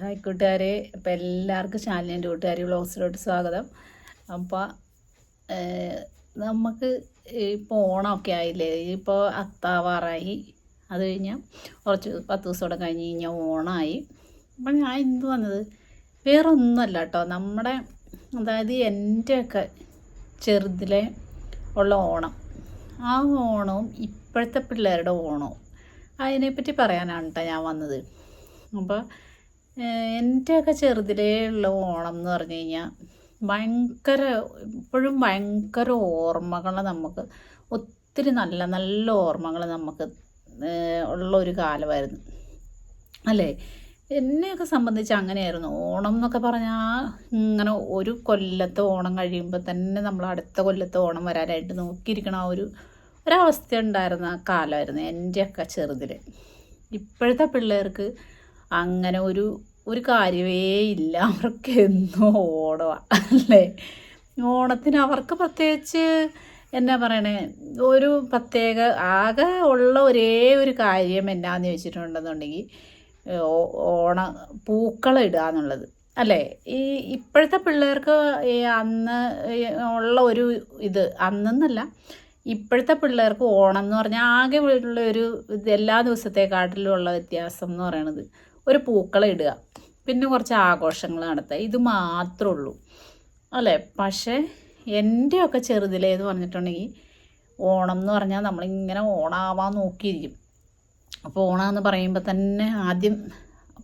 Hi കൂട്ടുകാരെ. അപ്പം എല്ലാവർക്കും ചാനലിന്റെ കൂട്ടുകാരി വ്ളോഗ്സിലോട്ട് സ്വാഗതം. അപ്പോൾ നമുക്ക് ഇപ്പോൾ ഓണമൊക്കെ ആയില്ലേ? ഇപ്പോൾ അത്താവാറായി. അത് കഴിഞ്ഞാൽ കുറച്ച് പത്ത് ദിവസം കൂടെ കഴിഞ്ഞ് കഴിഞ്ഞാൽ ഓണമായി അപ്പം ഞാൻ എന്ത് വന്നത് വേറെ ഒന്നുമല്ല കേട്ടോ നമ്മുടെ അതായത് എന്റെയൊക്കെ ചെറുതിലെ ഉള്ള ഓണം. ആ ഓണവും ഇപ്പോഴത്തെ പിള്ളേരുടെ ഓണവും. അതിനെപ്പറ്റി പറയാനാണ് കേട്ടോ ഞാൻ വന്നത്. അപ്പോൾ എന്റെയൊക്കെ ചെറുതിലേ ഉള്ള ഓണം എന്ന് പറഞ്ഞു കഴിഞ്ഞാൽ ഭയങ്കര ഇപ്പോഴും ഭയങ്കര ഓർമ്മകൾ നമുക്ക് ഒത്തിരി നല്ല നല്ല ഓർമ്മകൾ നമുക്ക് ഉള്ള ഒരു കാലമായിരുന്നു. അല്ലേ? എന്നെയൊക്കെ സംബന്ധിച്ച് അങ്ങനെയായിരുന്നു. ഓണം എന്നൊക്കെ പറഞ്ഞാൽ ഇങ്ങനെ ഒരു കൊല്ലത്തെ ഓണം കഴിയുമ്പോൾ തന്നെ നമ്മൾ അടുത്ത കൊല്ലത്തെ ഓണം വരാനായിട്ട് നോക്കിയിരിക്കണ ആ ഒരു ഒരവസ്ഥ ഉണ്ടായിരുന്ന കാലമായിരുന്നു എന്റെയൊക്കെ ചെറുതിൽ ഇപ്പോഴത്തെ പിള്ളേർക്ക് അങ്ങനെ ഒരു ഒരു കാര്യമേ ഇല്ല. അവർക്ക് എന്നും ഓണമാണ് അല്ലേ? ഓണത്തിന് അവർക്ക് പ്രത്യേകിച്ച് എന്നാ പറയണേ? ഒരു പ്രത്യേക ആകെ ഉള്ള ഒരേ ഒരു കാര്യം എന്നാന്ന് ചോദിച്ചിട്ടുണ്ടെന്നുണ്ടെങ്കിൽ ഓണ പൂക്കളിടുക എന്നുള്ളത്. അല്ലേ? ഈ ഇപ്പോഴത്തെ പിള്ളേർക്ക് അന്ന് ഉള്ള ഒരു ഇത് അന്നെന്നല്ല ഇപ്പോഴത്തെ പിള്ളേർക്ക് ഓണം എന്ന് പറഞ്ഞാൽ ആകെ ഉള്ള ഒരു എല്ലാ ദിവസത്തെക്കാട്ടിലും ഉള്ള വ്യത്യാസം എന്ന് പറയണത്. ഒരു പൂക്കളം ഇടുക. പിന്നെ കുറച്ച് ആഘോഷങ്ങൾ നടത്തുക. ഇത് മാത്രമേ ഉള്ളൂ. അല്ലേ? പക്ഷേ എന്റെയൊക്കെ ചെറുതിലേന്ന് പറഞ്ഞിട്ടുണ്ടെങ്കിൽ ഓണം എന്ന് പറഞ്ഞാൽ നമ്മളിങ്ങനെ ഓണാവാൻ നോക്കിയിരിക്കും. അപ്പോൾ ഓണമെന്ന് പറയുമ്പോൾ തന്നെ ആദ്യം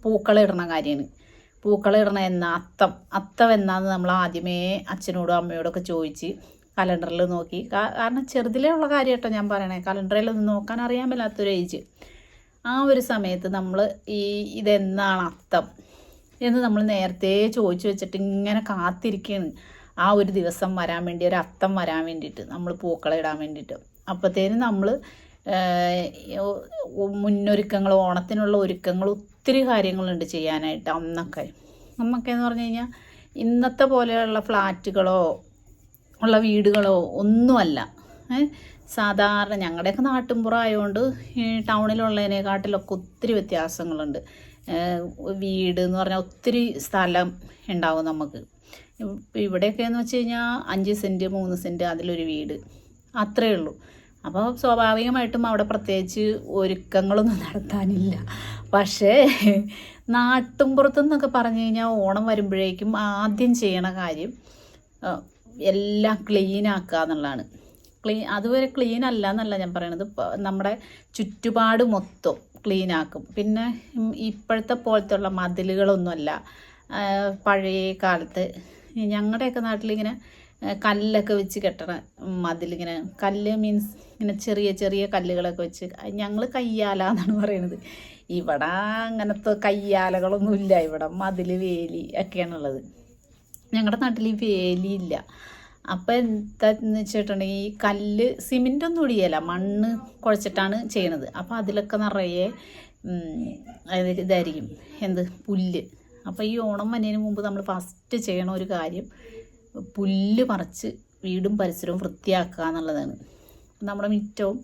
പൂക്കളം ഇടണ കാര്യമാണ്. പൂക്കളം ഇടണ എന്ന അത്തം. അത്തം എന്നാന്ന് നമ്മൾ ആദ്യമേ അച്ഛനോടും അമ്മയോടൊക്കെ ഒക്കെ ചോദിച്ച് കലണ്ടറിൽ നോക്കി. കാരണം ചെറുതിലേ ഉള്ള കാര്യം കേട്ടോ ഞാൻ പറയണേ. കലണ്ടറിൽ നോക്കാൻ അറിയാൻ മേലാത്തൊരു ഏജ് ആ ഒരു സമയത്ത് നമ്മൾ ഈ ഇതെന്താണ് അത്തം എന്ന് നമ്മൾ നേരത്തെ ചോദിച്ചു വെച്ചിട്ട് ഇങ്ങനെ കാത്തിരിക്കുകയാണ് ആ ഒരു ദിവസം വരാൻ വേണ്ടി ഒരു അത്തം വരാൻ വേണ്ടിയിട്ട് നമ്മൾ പൂക്കളം ഇടാൻ വേണ്ടിയിട്ട്. അപ്പോഴത്തേനും നമ്മൾ മുന്നൊരുക്കങ്ങൾ ഓണത്തിനുള്ള ഒരുക്കങ്ങൾ ഒത്തിരി കാര്യങ്ങളുണ്ട് ചെയ്യാനായിട്ട് അന്നൊക്കെ. അന്നൊക്കെ എന്ന് പറഞ്ഞു കഴിഞ്ഞാൽ ഇന്നത്തെ പോലെയുള്ള ഫ്ലാറ്റുകളോ ഉള്ള വീടുകളോ ഒന്നുമല്ല? സാധാരണ ഞങ്ങളുടെയൊക്കെ നാട്ടിൻപുറം ആയതുകൊണ്ട് ടൗണിലുള്ളതിനെക്കാട്ടിലൊക്കെ ഒത്തിരി വ്യത്യാസങ്ങളുണ്ട്. വീട് എന്ന് പറഞ്ഞാൽ ഒത്തിരി സ്ഥലം ഉണ്ടാവും നമുക്ക്. ഇവിടെയൊക്കെ എന്ന് വെച്ച് കഴിഞ്ഞാൽ അഞ്ച് സെന്റ് മൂന്ന് സെന്റ് അതിലൊരു വീട്. അത്രേ ഉള്ളൂ. അപ്പോൾ സ്വാഭാവികമായിട്ടും അവിടെ പ്രത്യേകിച്ച് ഒരുക്കങ്ങളൊന്നും നടത്താനില്ല. പക്ഷേ നാട്ടിൻപുറത്തു നിന്നൊക്കെ പറഞ്ഞു കഴിഞ്ഞാൽ ഓണം വരുമ്പോഴേക്കും ആദ്യം ചെയ്യണ കാര്യം എല്ലാം ക്ലീൻ ആക്കുക എന്നുള്ളതാണ് ക്ലീൻ അതുവരെ ക്ലീൻ അല്ല എന്നല്ല ഞാൻ പറയണത്. നമ്മുടെ ചുറ്റുപാട് മൊത്തം ക്ലീൻ ആക്കും പിന്നെ ഇപ്പോഴത്തെ പോലത്തെ ഉള്ള മതിലുകളൊന്നുമല്ല പഴയ കാലത്ത് ഞങ്ങളുടെയൊക്കെ നാട്ടിലിങ്ങനെ കല്ലൊക്കെ വെച്ച് കെട്ടണ മതിലിങ്ങനെ കല്ല് മീൻസ് ഇങ്ങനെ ചെറിയ ചെറിയ കല്ലുകളൊക്കെ വെച്ച് ഞങ്ങൾ കയ്യാല എന്നാണ് പറയുന്നത് ഇവിടെ അങ്ങനത്തെ കയ്യാലകളൊന്നുമില്ല. ഇവിടെ മതിൽ വേലി ഒക്കെയാണുള്ളത്. ഞങ്ങളുടെ നാട്ടിൽ വേലിയില്ല. അപ്പം എന്താന്ന് വെച്ചിട്ടുണ്ടെങ്കിൽ ഈ കല്ല് സിമെന്റ് ഒന്നും ഇടിയല്ല മണ്ണ് കുഴച്ചിട്ടാണ് ചെയ്യണത്. അപ്പോൾ അതിലൊക്കെ നിറയെ ഇതായിരിക്കും. എന്ത്? പുല്ല്. അപ്പോൾ ഈ ഓണം വന്നതിന് മുമ്പ് നമ്മൾ ഫസ്റ്റ് ചെയ്യണ ഒരു കാര്യം പുല്ല് മറിച്ച് വീടും പരിസരവും വൃത്തിയാക്കുക എന്നുള്ളതാണ്. നമ്മുടെ മിറ്റവും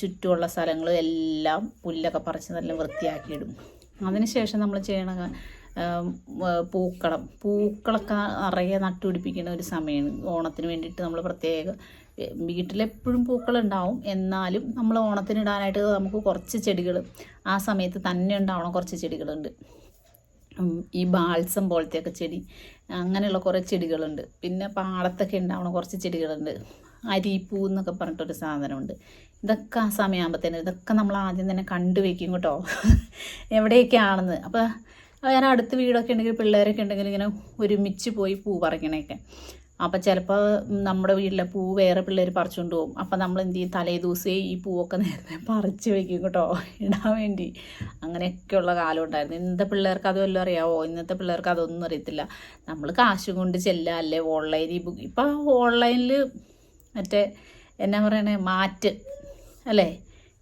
ചുറ്റുമുള്ള സ്ഥലങ്ങളും എല്ലാം പുല്ലൊക്കെ പറിച്ച് നല്ല വൃത്തിയാക്കിയിടും അതിനുശേഷം നമ്മൾ ചെയ്യണ പൂക്കളം. പൂക്കളൊക്കെ നിറയെ നട്ടുപിടിപ്പിക്കുന്ന ഒരു സമയമാണ് ഓണത്തിന് വേണ്ടിയിട്ട് നമ്മൾ പ്രത്യേക വീട്ടിലെപ്പോഴും പൂക്കളുണ്ടാവും. എന്നാലും നമ്മൾ ഓണത്തിന് ഇടാനായിട്ട് നമുക്ക് കുറച്ച് ചെടികൾ ആ സമയത്ത് തന്നെ ഉണ്ടാവണം കുറച്ച് ചെടികളുണ്ട്. ഈ ബാൾസം പോലത്തെയൊക്കെ ചെടി അങ്ങനെയുള്ള കുറേ ചെടികളുണ്ട്. പിന്നെ പാടത്തൊക്കെ ഉണ്ടാവണ കുറച്ച് ചെടികളുണ്ട്. അരിപ്പൂ എന്നൊക്കെ പറഞ്ഞിട്ടൊരു സാധനമുണ്ട്. ഇതൊക്കെ ആ സമയമാകുമ്പോഴത്തേനും ഇതൊക്കെ നമ്മൾ ആദ്യം തന്നെ കണ്ടു വയ്ക്കും കേട്ടോ. എവിടെയൊക്കെയാണെന്ന്. അപ്പോൾ വേറെ അടുത്ത് വീടൊക്കെ ഉണ്ടെങ്കിൽ പിള്ളേരൊക്കെ ഉണ്ടെങ്കിൽ ഇങ്ങനെ ഒരുമിച്ച് പോയി പൂ പറിക്കണേക്കെ. അപ്പം ചിലപ്പോൾ നമ്മുടെ വീട്ടിലെ പൂ വേറെ പിള്ളേർ പറിച്ചുകൊണ്ട് പോകും അപ്പം നമ്മൾ എന്ത് ചെയ്യും? തലേ ദിവസമേ ഈ പൂവൊക്കെ നേരത്തെ പറിച്ച് വെക്കും കേട്ടോ. ഇടാൻ വേണ്ടി. അങ്ങനെയൊക്കെയുള്ള കാലം ഉണ്ടായിരുന്നു. ഇന്നത്തെ പിള്ളേർക്ക് അത് വല്ലതും അറിയാവോ? ഇന്നത്തെ പിള്ളേർക്ക് അതൊന്നും അറിയത്തില്ല. നമ്മൾ കാശ് കൊണ്ട് ചെല്ലുക അല്ലേ? ഓൺലൈനിൽ ബുക്ക് ഇപ്പം ഓൺലൈനിൽ മറ്റേ എന്നാ പറയണേ? മാറ്റ് അല്ലേ?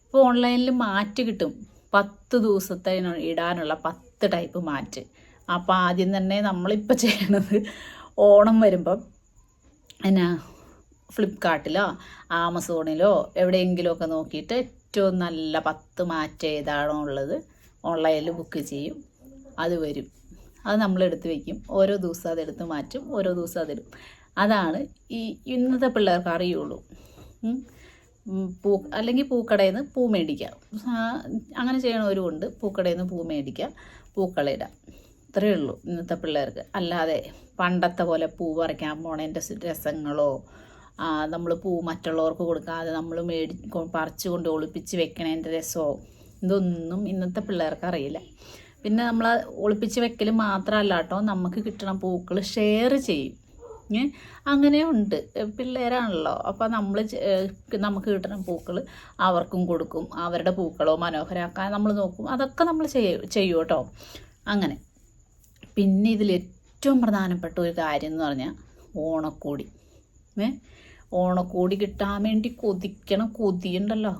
ഇപ്പോൾ ഓൺലൈനിൽ മാറ്റ് കിട്ടും. പത്ത് ദിവസത്തെ ഇടാനുള്ള പത്ത് ടൈപ്പ് മാറ്റ്. അപ്പോൾ ആദ്യം തന്നെ നമ്മളിപ്പോൾ ചെയ്യണത് ഓണം വരുമ്പം എന്നാ ഫ്ലിപ്കാർട്ടിലോ ആമസോണിലോ എവിടെയെങ്കിലുമൊക്കെ നോക്കിയിട്ട് ഏറ്റവും നല്ല പത്ത് മാറ്റ് ഏതാണോ ഉള്ളത് ഓൺലൈനിൽ ബുക്ക് ചെയ്യും. അത് വരും. അത് നമ്മൾ എടുത്ത് വെക്കും. ഓരോ ദിവസം അതെടുത്ത് മാറ്റും. ഓരോ ദിവസം അതിടും അതാണ് ഈ ഇന്നത്തെ പിള്ളേർക്ക് അറിയുള്ളൂ. പൂ അല്ലെങ്കിൽ പൂക്കടയിൽ നിന്ന് പൂ മേടിക്കാം. അങ്ങനെ ചെയ്യണവരുമുണ്ട്. പൂക്കടയിൽ നിന്ന് പൂ മേടിക്കാം. പൂക്കളിടാം. ഇത്രയേ ഉള്ളൂ ഇന്നത്തെ പിള്ളേർക്ക്. അല്ലാതെ പണ്ടത്തെ പോലെ പൂ പറിക്കാൻ പോണതിന്റെ രസങ്ങളോ നമ്മൾ പൂ മറ്റുള്ളവർക്ക് കൊടുക്കാതെ നമ്മൾ മേടി പറിച്ചു കൊണ്ട് ഒളിപ്പിച്ച് വെക്കണതിന്റെ രസമോ ഇതൊന്നും ഇന്നത്തെ പിള്ളേർക്ക് അറിയില്ല. പിന്നെ നമ്മൾ ഒളിപ്പിച്ച് വെക്കൽ മാത്രമല്ല കേട്ടോ നമുക്ക് കിട്ടണ പൂക്കൾ ഷെയർ ചെയ്യും. ഏ അങ്ങനെയുണ്ട് പിള്ളേരാണല്ലോ അപ്പോൾ നമ്മൾ നമുക്ക് കിട്ടുന്ന പൂക്കൾ അവർക്കും കൊടുക്കും. അവരുടെ പൂക്കളോ മനോഹരമാക്കാൻ നമ്മൾ നോക്കും. അതൊക്കെ നമ്മൾ ചെയ്യും ചെയ്യും കേട്ടോ. അങ്ങനെ. പിന്നെ ഇതിൽ ഏറ്റവും പ്രധാനപ്പെട്ട ഒരു കാര്യം എന്ന് പറഞ്ഞാൽ ഓണക്കോടി. ഏ ഓണക്കോടി കിട്ടാൻ വേണ്ടി കൊതിക്കണം. കൊതിയുണ്ടല്ലോ.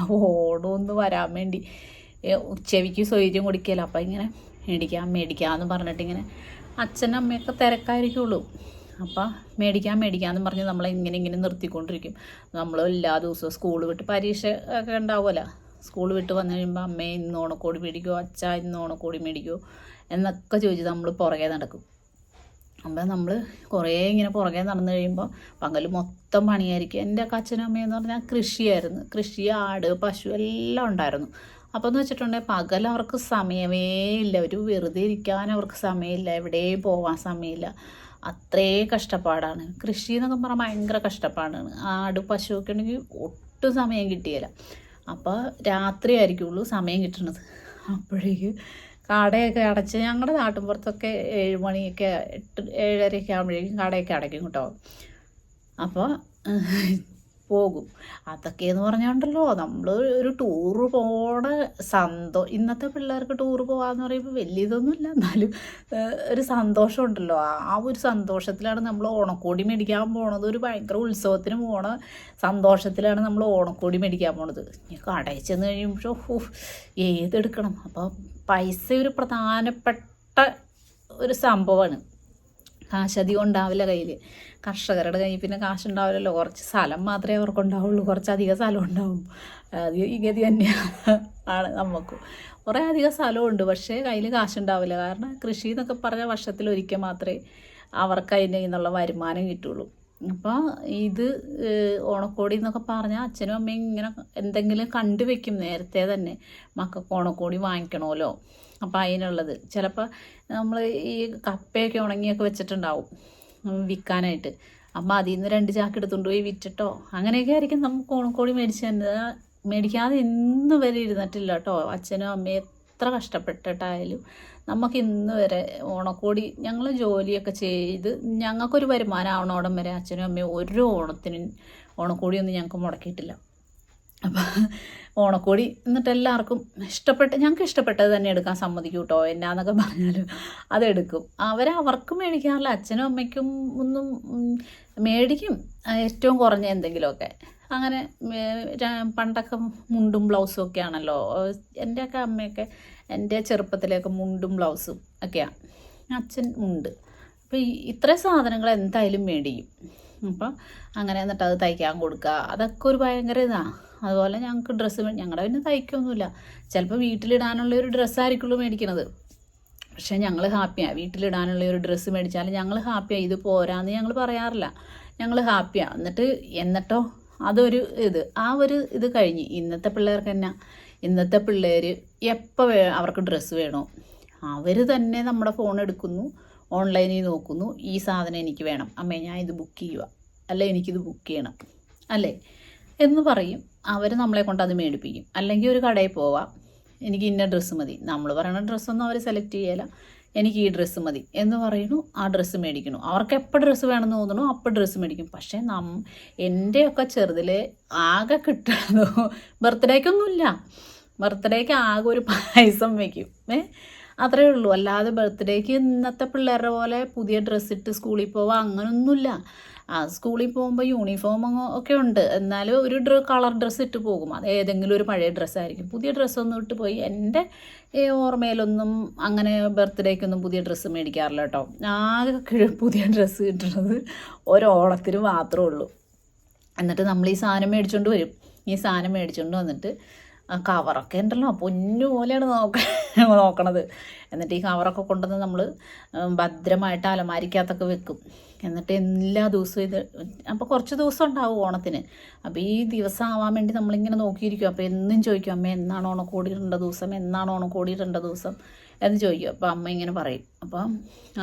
ഓണമൊന്ന് ഓണം വരാൻ വേണ്ടി. ചെവിക്ക് സ്വൈര്യം കൊടുക്കല അപ്പം ഇങ്ങനെ മേടിക്കാം മേടിക്കാമെന്ന് പറഞ്ഞിട്ട് ഇങ്ങനെ അച്ഛനും അമ്മയൊക്കെ തിരക്കായിരിക്കുള്ളൂ. അപ്പം മേടിക്കാൻ മേടിക്കാമെന്ന് പറഞ്ഞ് നമ്മളെ ഇങ്ങനെ ഇങ്ങനെ നിർത്തിക്കൊണ്ടിരിക്കും. നമ്മൾ എല്ലാ ദിവസവും സ്കൂൾ വിട്ട് പരീക്ഷ ഒക്കെ ഉണ്ടാവുമല്ലോ. സ്കൂൾ വിട്ട് വന്നു കഴിയുമ്പോൾ അമ്മേ ഇന്ന് ഓണക്കോടി മേടിക്കുമോ അച്ഛ ഇന്ന് ഓണക്കോടി മേടിക്കുമോ എന്നൊക്കെ ചോദിച്ച് നമ്മൾ പുറകെ നടക്കും. അപ്പം നമ്മൾ കുറേ ഇങ്ങനെ പുറകെ നടന്നു കഴിയുമ്പോൾ പകൽ മൊത്തം പണിയായിരിക്കും. എന്റെ ഒക്കെ അച്ഛനും അമ്മയെന്ന് പറഞ്ഞാൽ കൃഷിയായിരുന്നു. കൃഷി ആട് പശു എല്ലാം ഉണ്ടായിരുന്നു. അപ്പോൾ എന്ന് വെച്ചിട്ടുണ്ടെങ്കിൽ പകൽ അവർക്ക് സമയമേ ഇല്ല. ഒരു വെറുതെ ഇരിക്കാൻ അവർക്ക് സമയമില്ല. എവിടെയും പോകാൻ സമയമില്ല. അത്രേ കഷ്ടപ്പാടാണ്. കൃഷി എന്നൊക്കെ പറഞ്ഞാൽ ഭയങ്കര കഷ്ടപ്പാടാണ്. ആട് പശുവൊക്കെ ഉണ്ടെങ്കിൽ ഒട്ടും സമയം കിട്ടിയില്ല അപ്പോൾ രാത്രി ആയിരിക്കുള്ളൂ സമയം കിട്ടണത്. അപ്പോഴേക്ക് കടയൊക്കെ അടച്ച് ഞങ്ങളുടെ നാട്ടിൻപുറത്തൊക്കെ ഏഴ് മണിയൊക്കെ എട്ട് ഏഴരയൊക്കെ ആകുമ്പോഴേക്കും കടയൊക്കെ അടയ്ക്കും കേട്ടോ. അപ്പോൾ പോകും. അതൊക്കെ എന്ന് പറഞ്ഞുകൊണ്ടല്ലോ നമ്മൾ ഒരു ടൂറ് പോണ സന്തോ ഇന്നത്തെ പിള്ളേർക്ക് ടൂറ് പോകാന്ന് പറയുമ്പോൾ വലിയ ഇതൊന്നുമില്ല എന്നാലും ഒരു സന്തോഷം ഉണ്ടല്ലോ ആ ഒരു സന്തോഷത്തിലാണ് നമ്മൾ ഓണക്കോടി മേടിക്കാൻ പോണത്. ഒരു ഭയങ്കര ഉത്സവത്തിന് പോണ സന്തോഷത്തിലാണ് നമ്മൾ ഓണക്കോടി മേടിക്കാൻ പോണത്. കടയിൽ ചെന്ന് കഴിയുമ്പോൾ ഏതെടുക്കണം? അപ്പം പൈസ ഒരു പ്രധാനപ്പെട്ട ഒരു സംഭവമാണ് കാശധികം ഉണ്ടാവില്ല കയ്യിൽ കർഷകരുടെ കയ്യിൽ പിന്നെ കാശുണ്ടാവില്ലല്ലോ. കുറച്ച് സ്ഥലം മാത്രമേ അവർക്കുണ്ടാവുള്ളൂ. കുറച്ചധികം സ്ഥലം ഉണ്ടാവും. ഈ ഗതി തന്നെയാണ്. ആണ് നമുക്ക് കുറേ അധികം സ്ഥലമുണ്ട്. പക്ഷേ കയ്യിൽ കാശുണ്ടാവില്ല. കാരണം കൃഷി എന്നൊക്കെ പറഞ്ഞ വർഷത്തിൽ ഒരിക്കൽ മാത്രമേ അവർക്ക് അതിന്റെ നിന്നുള്ള വരുമാനം കിട്ടുള്ളൂ. അപ്പോൾ ഇത് ഓണക്കോടി എന്നൊക്കെ പറഞ്ഞാൽ അച്ഛനും അമ്മയും ഇങ്ങനെ എന്തെങ്കിലും കണ്ടുവെക്കും നേരത്തെ തന്നെ. മക്കൾക്ക് ഓണക്കോടി വാങ്ങിക്കണമല്ലോ. അപ്പോൾ അതിനുള്ളത് ചിലപ്പോൾ നമ്മൾ ഈ കപ്പയൊക്കെ ഉണങ്ങിയൊക്കെ വെച്ചിട്ടുണ്ടാവും. വിൽക്കാനായിട്ട് അപ്പം അതിൽ നിന്ന് രണ്ട് ചാക്ക് എടുത്തുകൊണ്ട് പോയി വിറ്റിട്ടോ. അങ്ങനെയൊക്കെ ആയിരിക്കും നമുക്ക് ഓണക്കോടി മേടിച്ച് തന്നെ മേടിക്കാതെ ഇന്ന് വരെ ഇരുന്നിട്ടില്ല കേട്ടോ അച്ഛനും അമ്മയും എത്ര കഷ്ടപ്പെട്ടിട്ടായാലും നമുക്ക് ഇന്ന് വരെ ഓണക്കോടി ഞങ്ങൾ ജോലിയൊക്കെ ചെയ്ത് ഞങ്ങൾക്കൊരു വരുമാനം ആവണോടം വരെ അച്ഛനും അമ്മയും ഓരോ ഓണത്തിനും ഓണക്കോടിയൊന്നും ഞങ്ങൾക്ക് മുടക്കിയിട്ടില്ല. അപ്പം ഓണക്കോടി എന്നിട്ട് എല്ലാവർക്കും ഇഷ്ടപ്പെട്ട ഞങ്ങൾക്ക് ഇഷ്ടപ്പെട്ടത് തന്നെ എടുക്കാൻ സമ്മതിക്കും കേട്ടോ എന്നാന്നൊക്കെ പറഞ്ഞാലും അതെടുക്കും. അവർ അവർക്കും മേടിക്കാറില്ല അച്ഛനും അമ്മയ്ക്കും ഒന്നും മേടിക്കും ഏറ്റവും കുറഞ്ഞ എന്തെങ്കിലുമൊക്കെ. അങ്ങനെ പണ്ടൊക്കെ മുണ്ടും ബ്ലൗസും ഒക്കെ ആണല്ലോ. എന്റെയൊക്കെ അമ്മയൊക്കെ എന്റെ ചെറുപ്പത്തിലൊക്കെ മുണ്ടും ബ്ലൗസും ഒക്കെയാണ് അച്ഛൻ മുണ്ട്. അപ്പോൾ ഇത്രയും സാധനങ്ങൾ എന്തായാലും മേടിക്കും. അപ്പം അങ്ങനെ എന്നിട്ട് അത് തയ്ക്കാൻ കൊടുക്കുക. അതൊക്കെ ഒരു ഭയങ്കര ഇതാണ് അതുപോലെ ഞങ്ങൾക്ക് ഡ്രസ്സ് ഞങ്ങളുടെ പിന്നെ തയ്ക്കൊന്നുമില്ല. ചിലപ്പോൾ വീട്ടിലിടാനുള്ള ഒരു ഡ്രസ്സായിരിക്കുള്ളൂ മേടിക്കണത്. പക്ഷേ ഞങ്ങൾ ഹാപ്പിയാണ് വീട്ടിലിടാനുള്ള ഒരു ഡ്രസ്സ് മേടിച്ചാൽ ഞങ്ങൾ ഹാപ്പിയാണ് ഇത് പോരാന്ന് ഞങ്ങൾ പറയാറില്ല. ഞങ്ങൾ ഹാപ്പിയാണ് എന്നിട്ട് എന്നിട്ടോ അതൊരു ഇത്. ആ ഒരു ഇത് കഴിഞ്ഞ്. ഇന്നത്തെ പിള്ളേർക്ക് തന്നെ ഇന്നത്തെ പിള്ളേർ എപ്പോൾ അവർക്ക് ഡ്രസ്സ് വേണോ? അവർ തന്നെ നമ്മുടെ ഫോൺ എടുക്കുന്നു. ഓൺലൈനിൽ നോക്കുന്നു ഈ സാധനം എനിക്ക് വേണം. അമ്മേ ഞാൻ ഇത് ബുക്ക് ചെയ്യുക അല്ലെ എനിക്കിത് ബുക്ക് ചെയ്യണം. അല്ലേ? എന്ന് പറയും. അവർ നമ്മളെ കൊണ്ട് അത് മേടിപ്പിക്കും. അല്ലെങ്കിൽ ഒരു കടയിൽ പോവാം. എനിക്ക് ഇന്ന ഡ്രസ്സ് മതി. നമ്മൾ പറയുന്ന ഡ്രസ്സൊന്നും അവർ സെലക്ട് ചെയ്യല. എനിക്ക് ഈ ഡ്രസ്സ് മതി എന്ന് പറയുന്നു. ആ ഡ്രസ്സ് മേടിക്കണു അവർക്ക് എപ്പോൾ ഡ്രസ്സ് വേണമെന്ന് തോന്നണു അപ്പോൾ ഡ്രസ്സ് മേടിക്കും. പക്ഷേ നം എന്റെയൊക്കെ ചെറുതിൽ ആകെ കിട്ടുന്നു ബർത്ത്ഡേക്കൊന്നുമില്ല ബർത്ത്ഡേക്ക് ആകെ ഒരു പായസം വയ്ക്കും ഏ? അത്രേ ഉള്ളൂ. അല്ലാതെ ബർത്ത്ഡേക്ക് ഇന്നത്തെ പിള്ളേരുടെ പോലെ പുതിയ ഡ്രസ്സ് ഇട്ട് സ്കൂളിൽ പോവുക അങ്ങനൊന്നുമില്ല. ആ സ്കൂളിൽ പോകുമ്പോൾ യൂണിഫോം ഒക്കെ ഉണ്ട്. എന്നാലും ഒരു ഡ്ര കളർ ഡ്രസ്സ് ഇട്ട് പോകും. അത് ഏതെങ്കിലും ഒരു പഴയ ഡ്രസ്സായിരിക്കും പുതിയ ഡ്രസ്സൊന്നും ഇട്ട് പോയി എന്റെ ഓർമ്മയിലൊന്നും അങ്ങനെ ബർത്ത്ഡേക്കൊന്നും പുതിയ ഡ്രസ്സ് മേടിക്കാറില്ല കേട്ടോ. ആകെ പുതിയ ഡ്രസ്സ് കിട്ടുന്നത് ഒരു ഓണത്തിന് മാത്രമേ ഉള്ളൂ. എന്നിട്ട് നമ്മൾ ഈ സാധനം മേടിച്ചുകൊണ്ട് വരും. ഈ സാധനം മേടിച്ചുകൊണ്ട് വന്നിട്ട് ആ കവറൊക്കെ ഉണ്ടല്ലോ. പൊന്നു പോലെയാണ് നോക്ക നോക്കണത്. എന്നിട്ട് ഈ കവറൊക്കെ കൊണ്ടുവന്ന് നമ്മൾ ഭദ്രമായിട്ട് അലമാരിക്കകത്തൊക്കെ വെക്കും. എന്നിട്ട് എല്ലാ ദിവസവും ഇത് അപ്പോൾ കുറച്ച് ദിവസം ഉണ്ടാവും ഓണത്തിന്. അപ്പോൾ ഈ ദിവസം ആവാൻ വേണ്ടി നമ്മളിങ്ങനെ നോക്കിയിരിക്കും. അപ്പോൾ എന്നും ചോദിക്കും അമ്മ എന്നാണ് ഓണക്കോടി ഇടേണ്ട ദിവസം? എന്നാണ് ഓണക്കോടി ഇടേണ്ട ദിവസം? എന്ന് ചോദിക്കും. അപ്പോൾ അമ്മ ഇങ്ങനെ പറയും. അപ്പം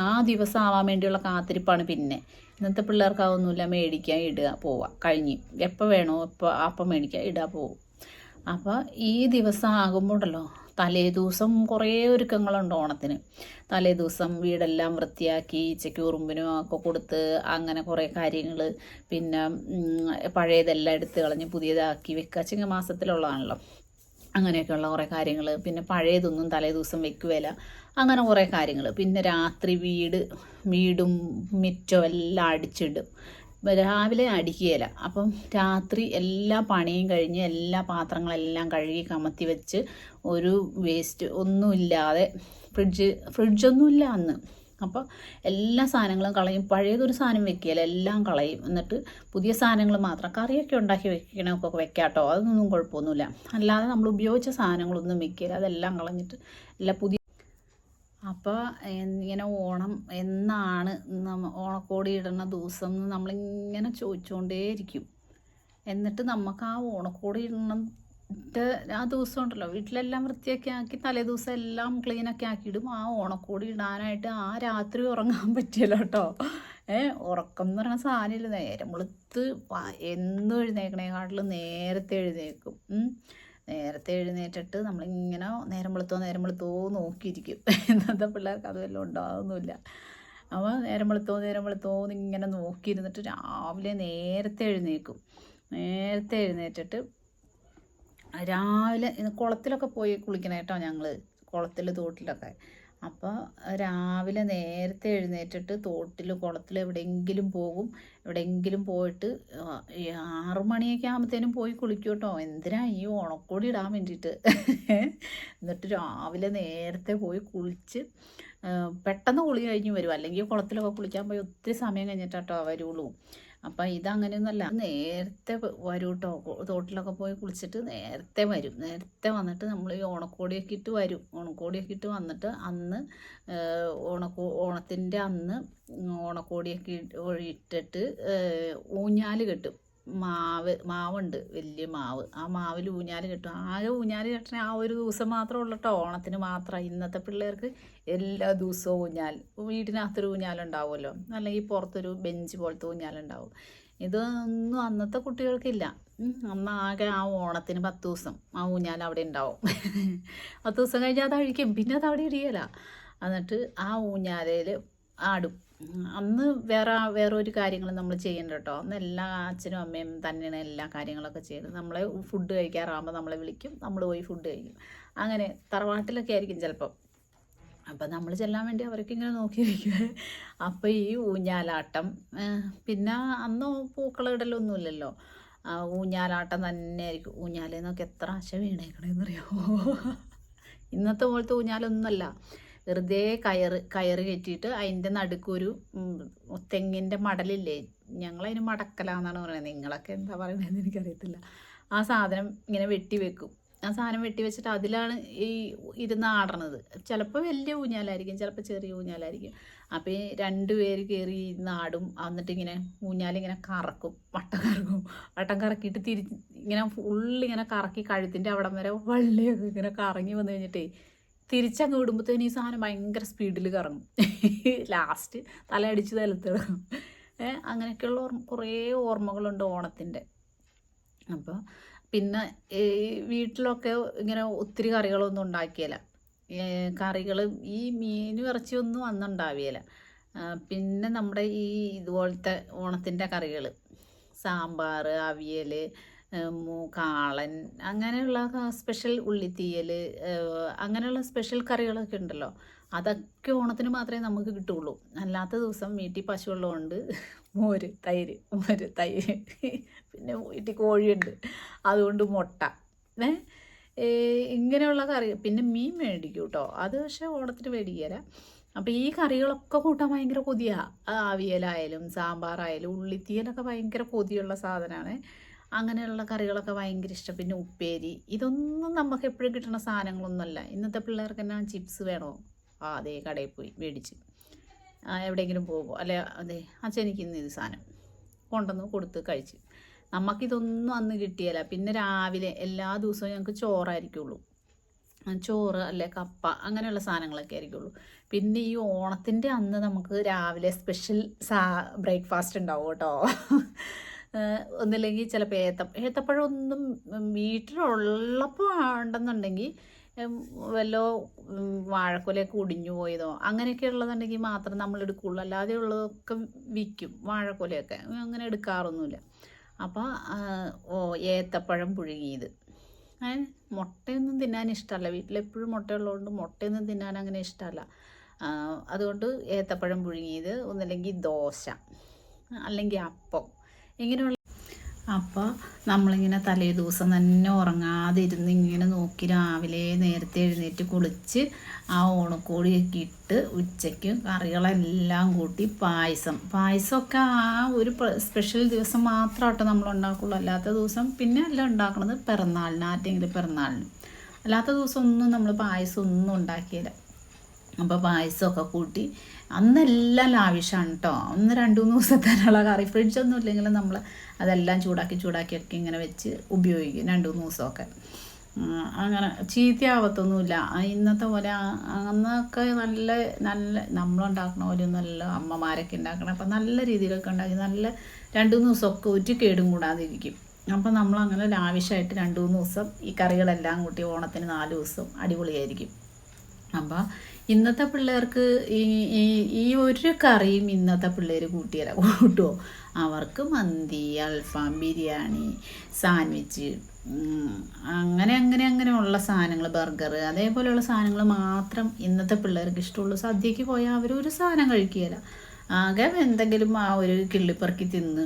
ആ ദിവസം ആവാൻ വേണ്ടിയുള്ള കാത്തിരിപ്പാണ് പിന്നെ. ഇന്നത്തെ പിള്ളേർക്ക് അതൊന്നുമില്ല. മേടിക്കുക ഇടുക പോവുക കഴിഞ്ഞ്. എപ്പോൾ വേണോ എപ്പോൾ അപ്പം മേടിക്കുക ഇടുക പോവും. അപ്പോൾ ഈ ദിവസം ആകുമ്പോഴല്ലോ തലേ ദിവസം കുറേ ഒരുക്കങ്ങളുണ്ട് ഓണത്തിന്. തലേ ദിവസം വീടെല്ലാം വൃത്തിയാക്കി ഈച്ചയ്ക്ക് ഉറുമ്പിനും ഒക്കെ കൊടുത്ത് അങ്ങനെ കുറേ കാര്യങ്ങൾ പിന്നെ പഴയതെല്ലാം എടുത്ത് കളഞ്ഞ് പുതിയതാക്കി വെക്കുക. ചിങ്ങമാസത്തിലുള്ളതാണല്ലോ അങ്ങനെയൊക്കെയുള്ള കുറേ കാര്യങ്ങൾ പിന്നെ പഴയതൊന്നും തലേ ദിവസം വെക്കുകയില്ല അങ്ങനെ കുറേ കാര്യങ്ങൾ പിന്നെ രാത്രി വീട് വീടും മിറ്റവും എല്ലാം അടിച്ചിടും. രാവിലെ അടിക്കുകയില്ല. അപ്പം രാത്രി എല്ലാ പണിയും കഴിഞ്ഞ് എല്ലാ പാത്രങ്ങളെല്ലാം കഴുകി കമത്തി വെച്ച് ഒരു വേസ്റ്റ് ഒന്നുമില്ലാതെ ഫ്രിഡ്ജ് ഫ്രിഡ്ജൊന്നുമില്ല അന്ന്. അപ്പോൾ എല്ലാ സാധനങ്ങളും കളയും. പഴയതൊരു സാധനം വെക്കുകയില്ല. എല്ലാം കളയും. എന്നിട്ട് പുതിയ സാധനങ്ങൾ മാത്രം കറിയൊക്കെ ഉണ്ടാക്കി വെക്കണമൊക്കെ വെക്കാട്ടോ. അതൊന്നും കുഴപ്പമൊന്നുമില്ല. അല്ലാതെ നമ്മൾ ഉപയോഗിച്ച സാധനങ്ങളൊന്നും വെക്കുകയില്ല. അതെല്ലാം കളഞ്ഞിട്ട് എല്ലാം പുതിയ അപ്പോൾ ഇങ്ങനെ ഓണം എന്നാണ് ഓണക്കോടി ഇടുന്ന ദിവസം എന്ന് നമ്മളിങ്ങനെ ചോദിച്ചുകൊണ്ടേയിരിക്കും എന്നിട്ട് നമുക്ക് ആ ഓണക്കോടി ഇടുന്നിട്ട് ആ ദിവസം ഉണ്ടല്ലോ. വീട്ടിലെല്ലാം വൃത്തിയൊക്കെ ആക്കി തലേ ദിവസം എല്ലാം ക്ലീനൊക്കെ ആക്കിയിടും ആ ഓണക്കോടി ഇടാനായിട്ട് ആ രാത്രി ഉറങ്ങാൻ പറ്റിയല്ലോ കേട്ടോ. ഏ ഉറക്കം എന്ന് പറയുന്ന സാധനമില്ല നേരം വെളുത്ത് എന്നും എഴുന്നേക്കണേക്കാട്ടിലും നേരത്തെ എഴുന്നേക്കും. നേരത്തെ എഴുന്നേറ്റിട്ട് നമ്മളിങ്ങനെ നേരം വെളുത്തോ നേരം വെളുത്തോ നോക്കിയിരിക്കും. ഇന്നത്തെ പിള്ളേർക്ക് അത് വല്ലതും ഉണ്ടാവുന്നില്ല അപ്പോൾ നേരം വെളുത്തോ നേരം വെളുത്തോ ഇങ്ങനെ നോക്കിയിരുന്നിട്ട് രാവിലെ നേരത്തെ എഴുന്നേക്കും നേരത്തെ എഴുന്നേറ്റിട്ട് രാവിലെ കുളത്തിലൊക്കെ പോയി കുളിക്കണേട്ടോ ഞങ്ങൾ കുളത്തിൽ തോട്ടിലൊക്കെ. അപ്പോൾ രാവിലെ നേരത്തെ എഴുന്നേറ്റിട്ട് തോട്ടിൽ കുളത്തിൽ എവിടെയെങ്കിലും പോകും. എവിടെയെങ്കിലും പോയിട്ട് ആറു മണിയൊക്കെ ആകുമ്പോഴത്തേനും പോയി കുളിക്കും കേട്ടോ എന്തിനാ ഈ ഉണക്കോടി ഇടാൻ വേണ്ടിയിട്ട്? എന്നിട്ട് രാവിലെ നേരത്തെ പോയി കുളിച്ച് പെട്ടെന്ന് കുളി കഴിഞ്ഞ് വരും. അല്ലെങ്കിൽ കുളത്തിലൊക്കെ കുളിക്കാൻ പോയി ഒത്തിരി സമയം കഴിഞ്ഞിട്ടാട്ടോ വരുള്ളൂ. അപ്പം ഇതങ്ങനെയൊന്നുമല്ല. നേരത്തെ വരും കേട്ടോ തോട്ടിലൊക്കെ പോയി കുളിച്ചിട്ട് നേരത്തെ വരും. നേരത്തെ വന്നിട്ട് നമ്മൾ ഈ ഓണക്കോടിയൊക്കെ ഇട്ട് വരും. ഓണക്കോടിയൊക്കെ ഇട്ട് വന്നിട്ട് അന്ന് ഓണക്കോ ഓണത്തിന്റെ അന്ന് ഓണക്കോടിയൊക്കെ ഇട്ട് ഇട്ടിട്ട് ഊഞ്ഞാൽ കെട്ടും. മാവ് മാവുണ്ട് വലിയ മാവ്. ആ മാവിൽ ഊഞ്ഞാൽ കെട്ടും. ആകെ ഊഞ്ഞാൽ കെട്ടണ ആ ഒരു ദിവസം മാത്രമേ ഉള്ളൂ കേട്ടോ ഓണത്തിന് മാത്രം. ഇന്നത്തെ പിള്ളേർക്ക് എല്ലാ ദിവസവും ഊഞ്ഞാൽ. വീടിനകത്തൊരു ഊഞ്ഞാലുണ്ടാവുമല്ലോ. അല്ലെങ്കിൽ പുറത്തൊരു ബെഞ്ച് പോലത്തെ ഊഞ്ഞാലുണ്ടാവും. ഇതൊന്നും അന്നത്തെ കുട്ടികൾക്കില്ല. അന്ന് ആകെ ആ ഓണത്തിന് പത്ത് ദിവസം ആ ഊഞ്ഞാൽ അവിടെ ഉണ്ടാവും. പത്ത് ദിവസം കഴിഞ്ഞാൽ അത് അഴിക്കും. പിന്നെ അത് അവിടെ ഇടിയല. എന്നിട്ട് ആ ഊഞ്ഞാലയിൽ ആടും. അന്ന് വേറെ വേറൊരു ഒരു കാര്യങ്ങളും നമ്മൾ ചെയ്യണ്ട കേട്ടോ അന്ന് എല്ലാ അച്ഛനും അമ്മയും തന്നെയാണ് എല്ലാ കാര്യങ്ങളൊക്കെ ചെയ്യുന്നത്. നമ്മളെ ഫുഡ് കഴിക്കാറാകുമ്പോൾ നമ്മളെ വിളിക്കും. നമ്മൾ പോയി ഫുഡ് കഴിക്കും. അങ്ങനെ തറവാട്ടിലൊക്കെ ആയിരിക്കും ചിലപ്പം. അപ്പം നമ്മൾ ചെല്ലാൻ വേണ്ടി അവരൊക്കെ ഇങ്ങനെ നോക്കി വയ്ക്കുക അപ്പോൾ ഈ ഊഞ്ഞാലാട്ടം പിന്നെ അന്ന് പൂക്കളിടലൊന്നുമില്ലല്ലോ ഊഞ്ഞാലാട്ടം തന്നെ ആയിരിക്കും. ഊഞ്ഞാലെന്നൊക്കെ എത്ര ആശ വീണേക്കണേന്നറിയാമോ ഇന്നത്തെ പോലത്തെ ഊഞ്ഞാലൊന്നുമല്ല. വെറുതെ കയറ് കയറ് കയറ്റിയിട്ട് അതിന്റെ നടുക്കൊരു തെങ്ങിന്റെ മടലില്ലേ? ഞങ്ങളതിന് മടക്കലാന്നാണ് പറയുന്നത് നിങ്ങളൊക്കെ എന്താ പറയുന്നത് എനിക്കറിയത്തില്ല. ആ സാധനം ഇങ്ങനെ വെട്ടി വെക്കും. ആ സാധനം വെട്ടി വെച്ചിട്ട് അതിലാണ് ഈ ഇരുന്ന് ആടണത്. ചിലപ്പോൾ വലിയ ഊഞ്ഞാലായിരിക്കും ചിലപ്പോൾ ചെറിയ ഊഞ്ഞാലായിരിക്കും. അപ്പോൾ ഈ രണ്ട് പേര് കയറി ഇരുന്ന് ആടും. എന്നിട്ട് ഇങ്ങനെ ഊഞ്ഞാലിങ്ങനെ കറക്കും. വട്ടം കറക്കും. വട്ടം കറക്കിയിട്ട് തിരി ഇങ്ങനെ ഫുള്ളിങ്ങനെ കറക്കി കഴുത്തിന്റെ അവിടം വരെ വള്ളിയൊക്കെ ഇങ്ങനെ കറങ്ങി വന്നു കഴിഞ്ഞിട്ടേ തിരിച്ചങ്ങ് വിടുമ്പോഴത്തേന് ഈ സാധനം ഭയങ്കര സ്പീഡിൽ കറങ്ങും. ലാസ്റ്റ് തലയടിച്ച് ഏഹ് അങ്ങനെയൊക്കെയുള്ള ഓർമ്മ കുറേ ഓർമ്മകളുണ്ട് ഓണത്തിന്റെ അപ്പോൾ പിന്നെ ഈ വീട്ടിലൊക്കെ ഇങ്ങനെ ഒത്തിരി കറികളൊന്നും ഉണ്ടാക്കിയില്ല കറികൾ ഈ മീനും ഇറച്ചിയൊന്നും അന്ന് ഉണ്ടാവില്ല പിന്നെ നമ്മുടെ ഈ ഇതുപോലത്തെ ഓണത്തിന്റെ കറികൾ സാമ്പാർ അവിയൽ കാളൻ അങ്ങനെയുള്ള സ്പെഷ്യൽ ഉള്ളിത്തീയൽ അങ്ങനെയുള്ള സ്പെഷ്യൽ കറികളൊക്കെ ഉണ്ടല്ലോ. അതൊക്കെ ഓണത്തിന് മാത്രമേ നമുക്ക് കിട്ടുള്ളൂ. അല്ലാത്ത ദിവസം വീട്ടിൽ പശുവുള്ളതുകൊണ്ട് മോര് തൈര് മോര് തൈര് പിന്നെ വീട്ടിൽ കോഴിയുണ്ട്. അതുകൊണ്ട് മുട്ട. ഇങ്ങനെയുള്ള കറി പിന്നെ മീൻ മേടിക്കും കേട്ടോ. അത് പക്ഷേ ഓണത്തിന് മേടിക്കുകയില്ല അപ്പോൾ ഈ കറികളൊക്കെ കൂട്ടാൻ ഭയങ്കര കൊതിയാണ് അവിയലായാലും സാമ്പാറായാലും ഉള്ളിത്തീയലൊക്കെ ഭയങ്കര കൊതിയുള്ള സാധനമാണ് അങ്ങനെയുള്ള കറികളൊക്കെ ഭയങ്കര ഇഷ്ടം. പിന്നെ ഉപ്പേരി. ഇതൊന്നും നമുക്ക് എപ്പോഴും കിട്ടുന്ന സാധനങ്ങളൊന്നുമല്ല. ഇന്നത്തെ പിള്ളേർക്ക് എന്നാ ചിപ്സ് വേണോ? ആ അതേ കടയിൽ പോയി മേടിച്ച്. എവിടെയെങ്കിലും പോകുമോ അല്ലെ അതെ അച്ഛൻ എനിക്ക് ഇന്ന് ഇത് സാധനം കൊണ്ടുവന്ന് കൊടുത്ത് കഴിച്ച്. നമുക്കിതൊന്നും അന്ന് കിട്ടിയല്ല പിന്നെ രാവിലെ എല്ലാ ദിവസവും ഞങ്ങൾക്ക് ചോറായിരിക്കുള്ളൂ. ചോറ് അല്ലെ കപ്പ അങ്ങനെയുള്ള സാധനങ്ങളൊക്കെ ആയിരിക്കുള്ളൂ. പിന്നെ ഈ ഓണത്തിന്റെ അന്ന് നമുക്ക് രാവിലെ സ്പെഷ്യൽ സാ ബ്രേക്ക്ഫാസ്റ്റ് ഉണ്ടാവും കേട്ടോ. ഒന്നില്ലെങ്കിൽ ചിലപ്പോൾ ഏത്ത ഏത്തപ്പഴം ഒന്നും വീട്ടിലുള്ളപ്പോൾ ഉണ്ടെന്നുണ്ടെങ്കിൽ വല്ലോ വാഴക്കൊലയൊക്കെ ഒടിഞ്ഞു പോയതോ അങ്ങനെയൊക്കെ ഉള്ളതുണ്ടെങ്കിൽ മാത്രം നമ്മൾ എടുക്കുള്ളൂ. അല്ലാതെ ഉള്ളതൊക്കെ വിൽക്കും വാഴക്കൊലയൊക്കെ. അങ്ങനെ എടുക്കാറൊന്നുമില്ല. അപ്പോൾ ഓ ഏത്തപ്പഴം പുഴുങ്ങിയത്. മുട്ടയൊന്നും തിന്നാൻ ഇഷ്ടമല്ല. വീട്ടിലെപ്പോഴും മുട്ടയുള്ളതുകൊണ്ട് മുട്ടയൊന്നും തിന്നാൻ അങ്ങനെ ഇഷ്ടമല്ല. അതുകൊണ്ട് ഏത്തപ്പഴം പുഴുങ്ങിയത് ഒന്നല്ലെങ്കിൽ ദോശ അല്ലെങ്കിൽ അപ്പം. ഇങ്ങനെയുള്ള അപ്പോൾ നമ്മളിങ്ങനെ തലേ ദിവസം തന്നെ ഉറങ്ങാതെ ഇരുന്ന് ഇങ്ങനെ നോക്കി രാവിലെ നേരത്തെ എഴുന്നേറ്റ് കുളിച്ച് ആ ഓണക്കോടിയൊക്കെ ഇട്ട് ഉച്ചയ്ക്ക് കറികളെല്ലാം കൂട്ടി പായസം. പായസമൊക്കെ ആ ഒരു സ്പെഷ്യൽ ദിവസം മാത്രമായിട്ട് നമ്മൾ ഉണ്ടാക്കുള്ളൂ. അല്ലാത്ത ദിവസം പിന്നെ എല്ലാം ഉണ്ടാക്കുന്നത് പിറന്നാളിന് ആറ്റെങ്കിലും പിറന്നാളിന്. അല്ലാത്ത ദിവസം ഒന്നും നമ്മൾ പായസം ഒന്നും ഉണ്ടാക്കിയില്ല. അപ്പോൾ പായസമൊക്കെ കൂട്ടി. അന്നെല്ലാം ലാവിഷാണ് കേട്ടോ ഒന്ന് രണ്ട് മൂന്ന് ദിവസത്തേനുള്ള കറി. ഫ്രിഡ്ജൊന്നും ഇല്ലെങ്കിലും നമ്മൾ അതെല്ലാം ചൂടാക്കി ചൂടാക്കിയൊക്കെ ഇങ്ങനെ വെച്ച് ഉപയോഗിക്കും. രണ്ട് മൂന്ന് ദിവസമൊക്കെ. അങ്ങനെ ചീത്തയാവത്തൊന്നുമില്ല ഇന്നത്തെ പോലെ അന്നൊക്കെ നല്ല നല്ല നമ്മളുണ്ടാക്കണ നല്ല അമ്മമാരൊക്കെ ഉണ്ടാക്കണം അപ്പം നല്ല രീതിയിലൊക്കെ ഉണ്ടാക്കി നല്ല രണ്ട് മൂന്ന് ദിവസമൊക്കെ ഒരു കേടും കൂടാതിരിക്കും. അപ്പം നമ്മളങ്ങനെ ലാവിഷായിട്ട് രണ്ട് മൂന്ന് ദിവസം ഈ കറികളെല്ലാം കൂട്ടി ഓണത്തിന് നാല് ദിവസം അടിപൊളിയായിരിക്കും. അപ്പോൾ ഇന്നത്തെ പിള്ളേർക്ക് ഈ ഈ ഒരു കറിയും ഇന്നത്തെ പിള്ളേർ കൂട്ടിയല്ല കൂട്ടുമോ അവർക്ക് മന്തി അൽഫാം ബിരിയാണി സാൻഡ്വിച്ച് അങ്ങനെ അങ്ങനെ അങ്ങനെ അങ്ങനെയുള്ള സാധനങ്ങൾ ബർഗർ അതേപോലെയുള്ള സാധനങ്ങൾ മാത്രം ഇന്നത്തെ പിള്ളേർക്ക് ഇഷ്ടമുള്ളൂ. സദ്യക്ക് പോയാൽ ഒരു സാധനം കഴിക്കുകയില്ല ആകെ എന്തെങ്കിലും ആ ഒരു കിള്ളിപ്പറക്കി തിന്ന്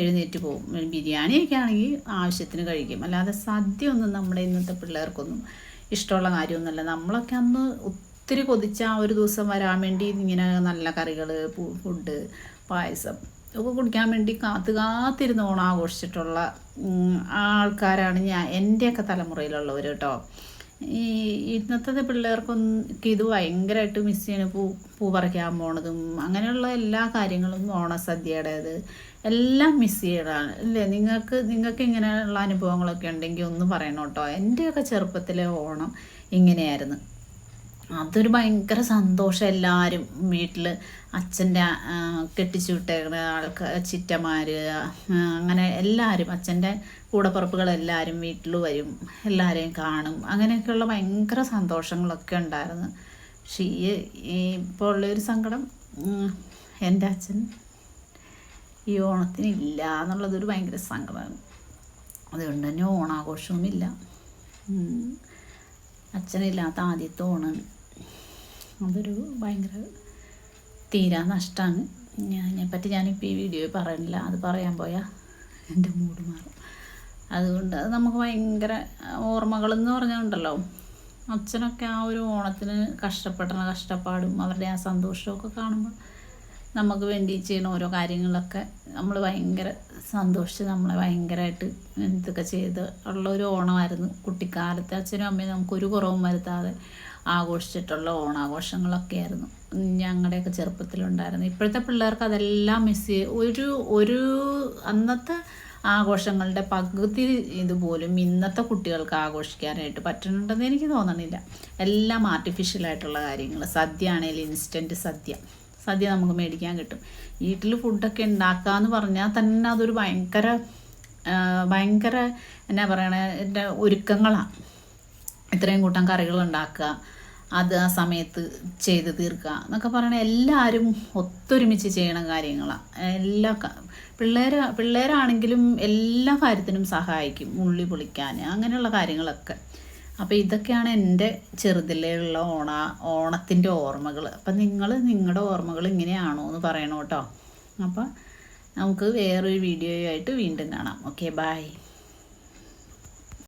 എഴുന്നേറ്റ് പോകും ബിരിയാണിയൊക്കെ ആണെങ്കിൽ ആവശ്യത്തിന് കഴിക്കും. അല്ലാതെ സദ്യ ഒന്നും നമ്മുടെ ഇന്നത്തെ പിള്ളേർക്കൊന്നും ഇഷ്ടമുള്ള കാര്യമൊന്നുമല്ല. നമ്മളൊക്കെ അന്ന് ഒത്തിരി കൊതിച്ച ആ ഒരു ദിവസം വരാൻ വേണ്ടി ഇങ്ങനെ നല്ല കറികൾ ഫുഡ് പായസം ഒക്കെ കുടിക്കാൻ വേണ്ടി കാത്തു കാത്തിരുന്ന് ഓണം ആഘോഷിച്ചിട്ടുള്ള ഉം, ആൾക്കാരാണ് ഞാൻ എന്റെയൊക്കെ തലമുറയിലുള്ളവർ കേട്ടോ. ഈ ഇന്നത്തെ പിള്ളേർക്കൊന്നും ഇത് ഭയങ്കരമായിട്ട് മിസ് ചെയ്യണ പൂ പൂ പറിക്കാൻ പോണതും അങ്ങനെയുള്ള എല്ലാ കാര്യങ്ങളും ഓണസദ്യയുടേത് എല്ലാം മിസ് ചെയ്യണതാണ് അല്ലേ നിങ്ങൾക്ക് നിങ്ങൾക്ക് ഇങ്ങനെയുള്ള അനുഭവങ്ങളൊക്കെ ഉണ്ടെങ്കിൽ ഒന്ന് പറയണം കേട്ടോ. എന്റെയൊക്കെ ചെറുപ്പത്തിലെ ഓണം ഇങ്ങനെയായിരുന്നു. അതൊരു ഭയങ്കര സന്തോഷം എല്ലാവരും വീട്ടിൽ അച്ഛന്റെ കെട്ടിച്ചു വിട്ടേക്കുന്ന ആൾക്കാർ ചിറ്റമാർ അങ്ങനെ എല്ലാവരും അച്ഛന്റെ കൂടപ്പുറപ്പുകളെല്ലാവരും വീട്ടിൽ വരും എല്ലാവരെയും കാണും. അങ്ങനെയൊക്കെയുള്ള ഭയങ്കര സന്തോഷങ്ങളൊക്കെ ഉണ്ടായിരുന്നു. പക്ഷേ ഈ ഇപ്പോൾ ഉള്ളൊരു സങ്കടം എന്റെ അച്ഛൻ ഈ ഓണത്തിന് ഇല്ല എന്നുള്ളതൊരു ഭയങ്കര സങ്കടമാണ്. അതുകൊണ്ട് തന്നെ ഓണാഘോഷവും ഇല്ല. അച്ഛനില്ലാത്ത ആദ്യത്തെ ഓണം അതൊരു ഭയങ്കര തീരാ നഷ്ടമാണ് അതിനെപ്പറ്റി ഞാനിപ്പോൾ ഈ വീഡിയോയിൽ പറയുന്നില്ല. അത് പറയാൻ പോയാൽ എന്റെ മൂഡ് മാറും. അതുകൊണ്ട് അത് നമുക്ക് ഭയങ്കര ഓർമ്മകളെന്ന് പറഞ്ഞുണ്ടല്ലോ അച്ഛനൊക്കെ ആ ഒരു ഓണത്തിന് കഷ്ടപ്പെടുന്ന കഷ്ടപ്പാടും അവരുടെ ആ സന്തോഷമൊക്കെ കാണുമ്പോൾ നമുക്ക് വേണ്ടി ചെയ്യണ ഓരോ കാര്യങ്ങളൊക്കെ നമ്മൾ ഭയങ്കര സന്തോഷിച്ച് നമ്മളെ ഭയങ്കരമായിട്ട് ഇതൊക്കെ ചെയ്ത് ഉള്ള ഒരു ഓണമായിരുന്നു. കുട്ടിക്കാലത്തെ അച്ഛനും അമ്മയും നമുക്കൊരു കുറവും വരുത്താതെ ആഘോഷിച്ചിട്ടുള്ള ഓണാഘോഷങ്ങളൊക്കെ ആയിരുന്നു ഞങ്ങളുടെയൊക്കെ ചെറുപ്പത്തിലുണ്ടായിരുന്നു ഇപ്പോഴത്തെ പിള്ളേർക്ക് അതെല്ലാം മിസ് ചെയ്ത് ഒരു ഒരു അന്നത്തെ ആഘോഷങ്ങളുടെ പകുതി ഇതുപോലും ഇന്നത്തെ കുട്ടികൾക്ക് ആഘോഷിക്കാനായിട്ട് പറ്റുന്നുണ്ടെന്ന് എനിക്ക് തോന്നണില്ല. എല്ലാം ആർട്ടിഫിഷ്യലായിട്ടുള്ള കാര്യങ്ങൾ. സദ്യ ആണെങ്കിലും ഇൻസ്റ്റന്റ് സദ്യ. സദ്യ നമുക്ക് മേടിക്കാൻ കിട്ടും. വീട്ടിൽ ഫുഡൊക്കെ ഉണ്ടാക്കാന്ന് പറഞ്ഞാൽ തന്നെ അതൊരു ഭയങ്കര ഭയങ്കര എന്നാ പറയണേ എന്റെ ഒരുക്കങ്ങളാണ് ഇത്രയും കൂട്ടം കറികൾ ഉണ്ടാക്കുക. അത് ആ സമയത്ത് ചെയ്ത് തീർക്കുക എന്നൊക്കെ പറയണ എല്ലാവരും ഒത്തൊരുമിച്ച് ചെയ്യണ കാര്യങ്ങളാണ് എല്ലാ പിള്ളേർ പിള്ളേരാണെങ്കിലും എല്ലാ കാര്യത്തിനും സഹായിക്കും ഉള്ളി പൊളിക്കാൻ അങ്ങനെയുള്ള കാര്യങ്ങളൊക്കെ. അപ്പോൾ ഇതൊക്കെയാണ് എന്റെ ചെറുതിലുള്ള ഓണ ഓണത്തിന്റെ ഓർമ്മകൾ. അപ്പം നിങ്ങൾ നിങ്ങളുടെ ഓർമ്മകൾ ഇങ്ങനെയാണോ എന്ന് പറയണം കേട്ടോ അപ്പോൾ നമുക്ക് വേറൊരു വീഡിയോയുമായിട്ട് വീണ്ടും കാണാം. Okay bye